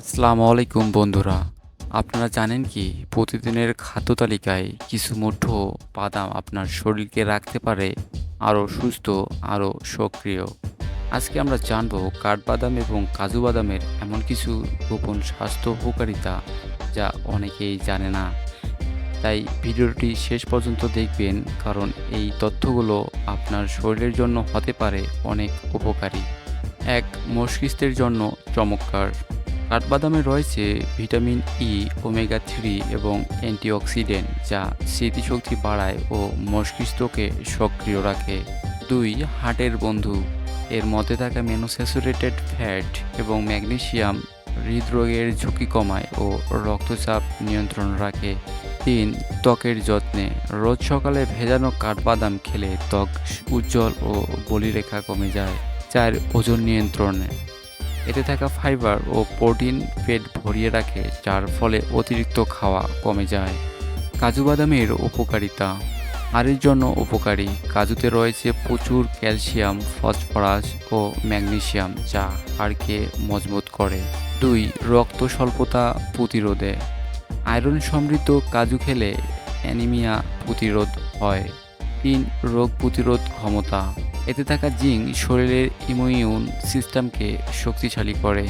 আসসালামু আলাইকুম বন্ধুরা। আপনারা জানেন কি, প্রতিদিনের খাদ্য তালিকায় কিছু মুঠো বাদাম আপনার শরীরকে রাখতে পারে আরও সুস্থ, আরও সক্রিয়। আজকে আমরা জানব কাঠবাদাম এবং কাজু বাদামের এমন কিছু গোপন স্বাস্থ্য উপকারিতা যা অনেকেই জানে না। তাই ভিডিওটি শেষ পর্যন্ত দেখবেন, কারণ এই তথ্যগুলো আপনার শরীরের জন্য হতে পারে অনেক উপকারী। এক মস্তিষ্কের জন্য চমৎকার। কাঠবাদামে রয়েছে ভিটামিন ই ওমেগা থ্রি এবং অ্যান্টিঅক্সিডেন্ট, যা স্মৃতিশক্তি বাড়ায় ও মস্তিষ্ককে সক্রিয় রাখে। দুই, হার্টের বন্ধু। এর মধ্যে থাকা মেনোস্যাচুরেটেড ফ্যাট এবং ম্যাগনেসিয়াম হৃদরোগের ঝুঁকি কমায় ও রক্তচাপ নিয়ন্ত্রণ রাখে। তিন, ত্বকের যত্নে। রোজ সকালে ভেজানো কাঠবাদাম খেলে ত্বক উজ্জ্বল ও বলিরেখা কমে যায়। চার, ওজন নিয়ন্ত্রণে। এতে থাকা ফাইবার ও প্রোটিন পেট ভরিয়ে রাখে, যার ফলে অতিরিক্ত খাওয়া কমে যায়। কাজু বাদামের উপকারিতা। হাড়ের জন্য উপকারী। কাজুতে রয়েছে প্রচুর ক্যালসিয়াম, ফসফরাস ও ম্যাগনেসিয়াম, যা হাড়কে মজবুত করে। দুই, রক্ত স্বল্পতা প্রতিরোধে। আয়রন সমৃদ্ধ কাজু খেলে অ্যানিমিয়া প্রতিরোধ হয়। তিন, রোগ প্রতিরোধ ক্ষমতা। এতে থাকা জিঙ্ক শরীরের ইমিউন সিস্টেমকে শক্তিশালী করে।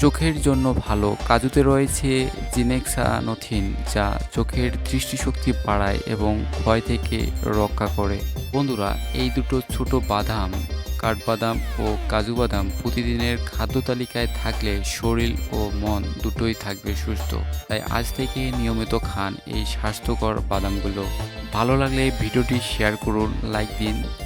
চোখের জন্য ভালো। কাজুতে রয়েছে জিনেক্সানোথিন, যা চোখের দৃষ্টিশক্তি বাড়ায় এবং ক্ষয় থেকে রক্ষা করে। বন্ধুরা, এই দুটো ছোট বাদাম, কাঠবাদাম ও কাজু বাদাম প্রতিদিনের খাদ্য তালিকায় থাকলে শরীর ও মন দুটোই থাকবে সুস্থ। তাই আজ থেকে নিয়মিত খান এই স্বাস্থ্যকর বাদামগুলো। ভালো লাগলে ভিডিওটি শেয়ার করুন, লাইক দিন।